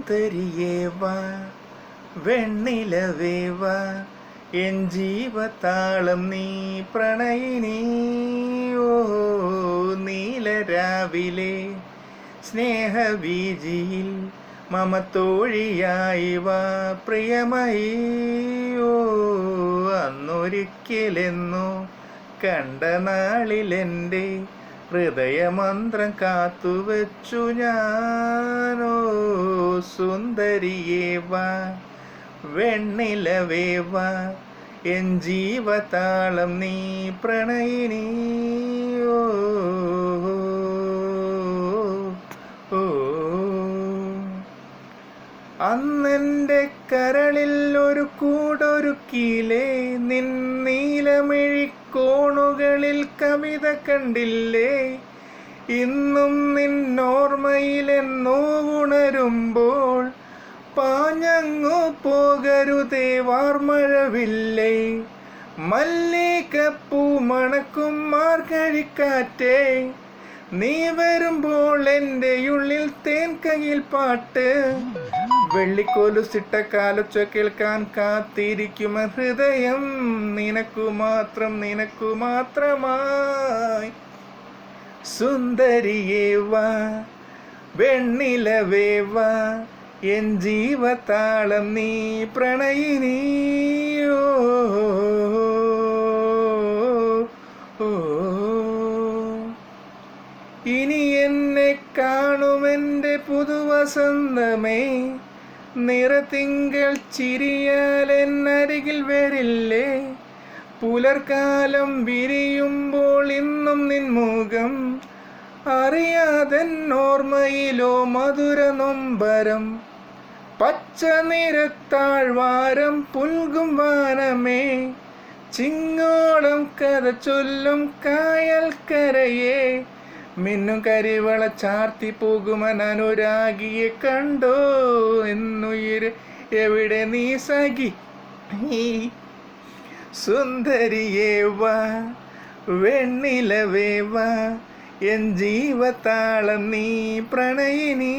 സുന്ദരിയേവ വെണ്ണിലവേവ N ജീവത്താളം നീ പ്രണയിനി. ഓ നീലരാവിലെ സ്നേഹവീജിയിൽ മമ തോഴിയായി വാ പ്രിയമയി. ഓ അന്നൊരിക്കലെന്നോ കണ്ട നാളിലെന്റെ ഹൃദയമന്ത്രം കാത്തുവച്ചു ഞാനോ സുന്ദരിയേവാ വെണ്ണിലവേവ എൻ ജീവതാളം നീ പ്രണയിനി. അന്നെന്റെ കരളിൽ ഒരു കൂടൊരുക്കിയിലേ നിൻ നീലമിഴിക്കോണുകളിൽ കവിത കണ്ടില്ലേ. ഇന്നും നിന്നോർമ്മയിലെന്നോ ഉണരുമ്പോൾ പോകരുതേ വാർമഴവില്ലേ? മല്ലികപ്പൂ മണക്കും മാർഗഴിക്കാറ്റേ നീ വരുമ്പോൾ എന്റെ ഉള്ളിൽ തേൻ കയ്യിൽ പാട്ട്. വെള്ളിക്കോലുസിട്ട കാലൊച്ച കേൾക്കാൻ കാത്തിരിക്കും ഹൃദയം. നിനക്കു മാത്രം നിനക്കു മാത്രമായി സുന്ദരിയേവാ വെണ്ണിലവേവാ എൻ ജീവത്താളം നീ പ്രണയിനി ഓ ഓ ഇനി എന്നെ കാണുമെന്റെ പുതുവസന്തമേ. നിറത്തിങ്കൾ ചിരിയാൽ എന്നരികിൽ വരില്ലേ. പുലർക്കാലം വിരിയുമ്പോൾ ഇന്നും നിൻ മുഖം അറിയാതെ മധുര നൊമ്പരം പച്ച നിരത്താഴ്വാരം പുൽകും വാനമേ. ചിങ്ങോളം കഥ ചൊല്ലും കായൽ കായൽക്കരയെ. മിന്നു കരിവള ചാർത്തി പോകുമൻ അനുരാഗിയെ കണ്ടോ? എന്നുയിര് എവിടെ നീ സഖി? സുന്ദരിയേവാ വെണ്ണിലവേവാ എൻ ജീവത്താളം നീ പ്രണയിനി